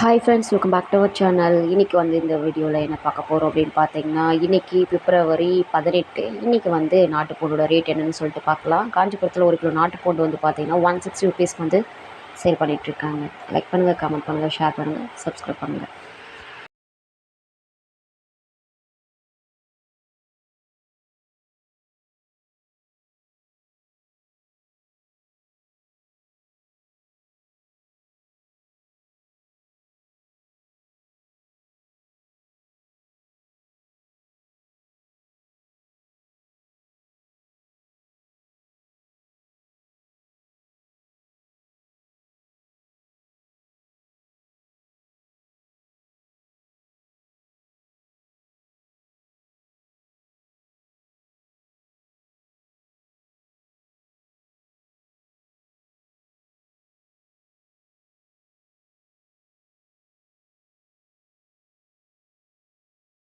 Hi friends welcome back to our channel இன்றைக்கி வந்து இந்த வீடியோவில் என்ன பார்க்க போகிறோம் அப்படின்னு பார்த்தீங்கன்னா இன்றைக்கி பிப்ரவரி பதினெட்டு. இன்றைக்கி வந்து நாட்டுப்பூண்டோட ரேட் என்னன்னு சொல்லிட்டு பார்க்கலாம். காஞ்சிபுரத்தில் ஒரு கிலோ நாட்டுப்பூண்டு வந்து பார்த்தீங்கன்னா ஒன் சிக்ஸ்டி ருபீஸ் வந்து சேல் பண்ணிகிட்ருக்காங்க லைக் பண்ணுங்கள் கமெண்ட் பண்ணுங்கள் ஷேர் பண்ணுங்கள் சப்ஸ்கிரைப் பண்ணுங்கள்